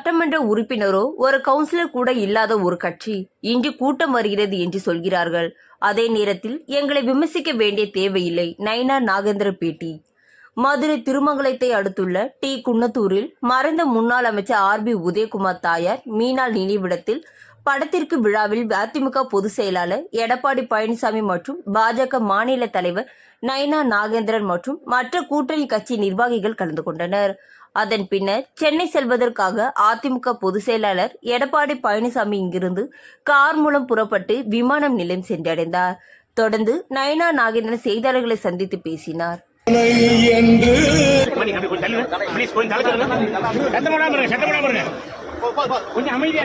சட்டமன்ற உறுப்பினரோ ஒரு கவுன்சிலர் கூட இல்லாத ஒரு கட்சி இன்று கூட்டம் வருகிறது என்று சொல்கிறார்கள். அதே நேரத்தில் எங்களை விமர்சிக்க வேண்டிய தேவையில்லை நைனா நாகேந்திர பேட்டி மதுரை திருமங்கலத்தை அடுத்துள்ள டி. குன்னத்தூரில் மறைந்த முன்னாள் அமைச்சர் ஆர். பி. உதயகுமார் தாயார் மீனாள் நினைவிடத்தில் படத்திற்கு விழாவில் அதிமுக பொதுச் செயலாளர் எடப்பாடி பழனிசாமி மற்றும் பாஜக மாநில தலைவர் நயனா நாகேந்திரன் மற்றும் மற்ற கூட்டணி கட்சி நிர்வாகிகள் கலந்து கொண்டனர். அதன் பின்னர் சென்னை செல்வதற்காக அதிமுக பொதுச் செயலாளர் எடப்பாடி பழனிசாமி இங்கிருந்து கார் மூலம் புறப்பட்டு விமானம் நிலையம் சென்றடைந்தார். தொடர்ந்து நயனா நாகேந்திரன் செய்தியாளர்களை சந்தித்து பேசினார். கொஞ்சம் அமைதியா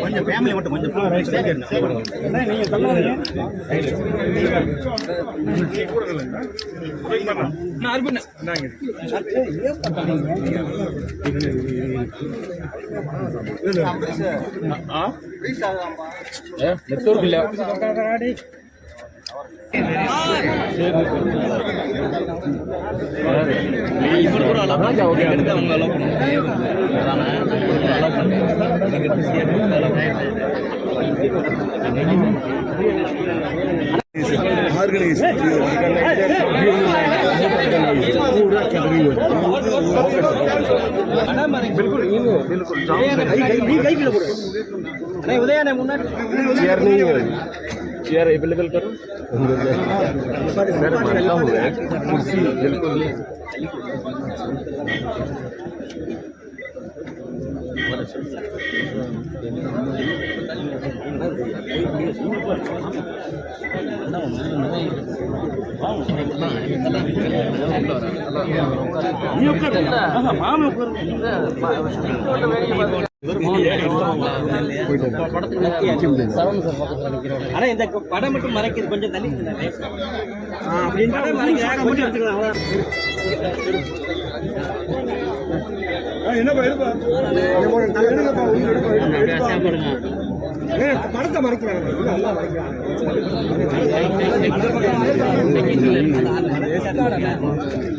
கொஞ்சம் தள்ளுங்க ப்ளீஸ் கொஞ்சம் தலை தள்ளுங்க சத்தம் போடாம இருங்க சத்தம் போடாம இருங்க கொஞ்சம் அமைதியா இருங்க கொஞ்சம் வேலைக்கு வேலைக்கு வேலைக்கு चेयर नहीं चेयर अवेलेबल करो सर मानता हूँ कुर्सी बिल्कुल नहीं ஆனா இந்த படம் மட்டும் மறைக்குது கொஞ்சம் படத்தை மறைக்கிறாங்க நல்லா மறைக்கிறாங்க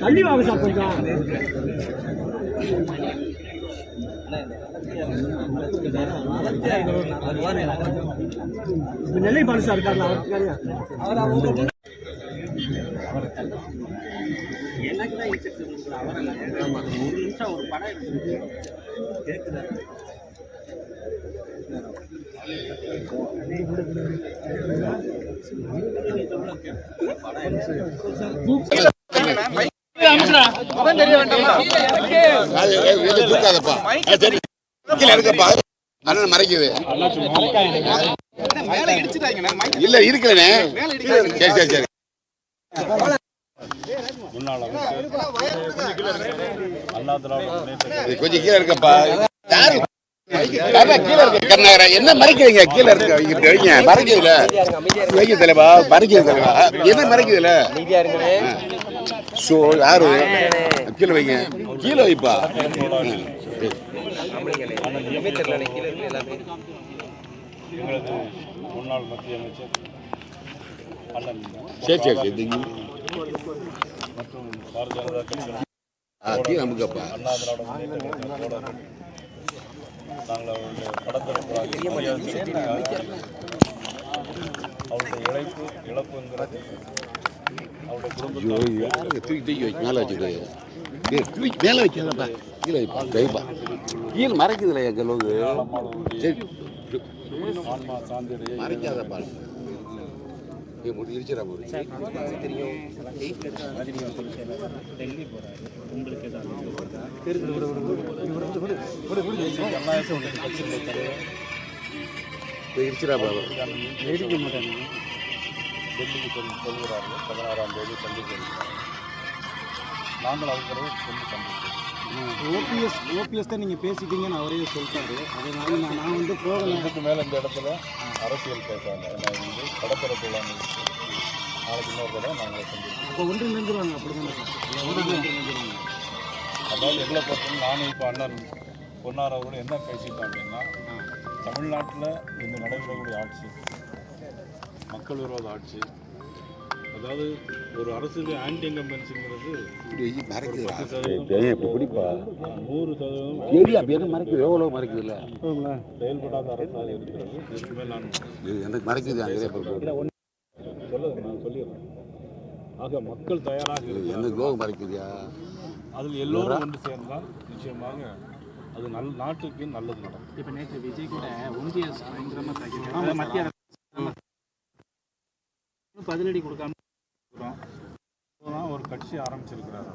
தள்ளி வாங்க சார் கொஞ்சம் நெல்லை பாலு சார் இருக்காங்க எனக்கு தான் ஒரு நிமிஷம் ஒரு படம் எடுத்து கேட்குறாரு அது, ஏய், இது தூக்காதப்பா. ஆ, சரி. கீழே இருக்கப்பா. அண்ணன் மறைக்குது இல்ல இருக்கலண்ணே சரி சரி சரி கொஞ்சம் கீழே இருக்கப்பா யாரு கீழே என்ன மறைக்கிறீங்க கீழே இருக்கு வைங்க, வைங்க வைக்க தலைவா மறைக்குது தலைவா என்ன மறைக்குதுல ஸோ யாரு கீழே வைங்க கீழே வைப்பா சரி. முன்னாள் மத்திய அமைச்சர் சரி சரி சரி மற்றும் பாரதிய ஜனதா கட்சி ஆ, கீழே நாங்கள் அவருடைய படத்திறப்பு. அவருடைய இழைப்பு இழப்புங்கிறது அவருடைய குடும்ப ஐயோ யாருக்கு தூக்கி தூக்கி வைக்க மேலே ஏய், தூக்கி மேலே வைக்காதப்பா. கீழே வைப்பா. கீழே மறைக்குதுல மறைக்காதப்பா. போடு. ஏய், இடிச்சிடா பாபா. டெல்லிக்கு செல் செல்கிறார்கள். பதினாறாம் தேதி சந்திக்க நாங்கள் அவர்களோடு சென்று சந்திக்கிறோம் ஓபிஎஸ் ஓபிஎஸ் தான் நீங்கள் பேசிட்டீங்கன்னு அவரே சொல்லிட்டாரு. அதனால நான் நான் வந்து போகலை. இதுக்கு மேலே இந்த இடத்துல அரசியல் ஏன்னா இது கடற்கரை நாளைக்கு இன்னொரு தடவை நாங்கள் செஞ்சுருக்கோம் அப்போ ஒன்று நின்றுவாங்க அப்படி தானே ஒன்று நின்றுவாங்க அதாவது எங்களை பொறுத்தவரை நானும் இப்போ அண்ணன் பொன்னார் அவர்களும் என்ன பேசிட்டோம் அப்படின்னா தமிழ்நாட்டில் இந்த நடைபெறக்கூடிய ஆட்சி மக்கள் விரோத ஆட்சி அதாவது ஒரு அரசுக்கு ஆன்டி இன்கம்பன்சிங்கிறது நூறு சதவீதம் ஏரியா எது மறைக்குது? எவ்வளோ மறைக்குதுல்ல? செயல்படாத அரசாக இருக்கிறது. நான் இது எனக்கு மறைக்குது சொல்ல நான் சொல்லிடுறேன். ஆக மக்கள் தயாராக கோவம் மறைக்குதியா? அதில் எல்லோரும் ஒன்று சேர்ந்தால் நிச்சயமாக அது நல் நாட்டுக்கு நல்லது நடக்கும் இப்போ நேற்று விஜய் கூட ஒன்றிய பயங்கரமாக தாக்கியிருக்காங்க மத்திய அரசு பதிலடி கொடுக்காம ஒரு கட்சி ஆரம்பிச்சிருக்கிறார்.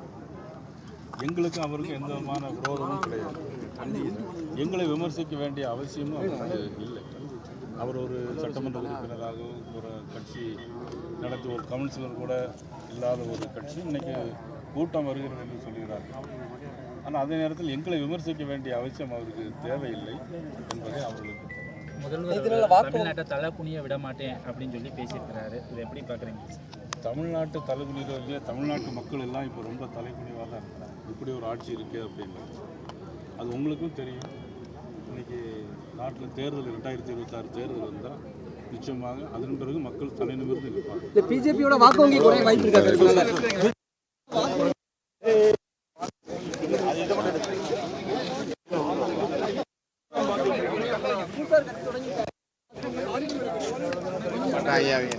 எங்களுக்கு அவருக்கு எந்த விதமான விரோதமும் கிடையாது. எங்களை விமர்சிக்க வேண்டிய அவசியமும் அவருக்கு இல்லை. அவர் ஒரு சட்டமன்ற உறுப்பினராக ஒரு கட்சி நடத்தி ஒரு கவுன்சிலர் கூட இல்லாத ஒரு கட்சி. இன்னைக்கு கூட்டம் வருகிறது என்று சொல்கிறார் ஆனால் அதே நேரத்தில் எங்களை விமர்சிக்க வேண்டிய அவசியம் அவருக்கு தேவையில்லை என்பதை அவர்களுக்கு. முதல்வர் தமிழ்நாட்டை தலை குனிய விட மாட்டேன் அப்படின்னு சொல்லி பேசியிருக்கிறாரு. இதை எப்படி பார்க்குறீங்க? தமிழ்நாட்டு தலைகுனியிலே தமிழ்நாட்டு மக்கள் எல்லாம் இப்போ ரொம்ப தலைகுனிவாக தான் இருக்கிறாங்க. இப்படி ஒரு ஆட்சி இருக்கே அப்படின்னு. அது உங்களுக்கும் தெரியும். இன்னைக்கு நாட்டில் தேர்தல் ரெண்டாயிரத்தி இருபத்தாறு தேர்தல் வந்தால் நிச்சயமாக அதன் பிறகு மக்கள் தலை நிமிர்ந்து நிற்பாங்க. இந்த பிஜேபியோட வாக்கு வங்கி பட்டாயாவே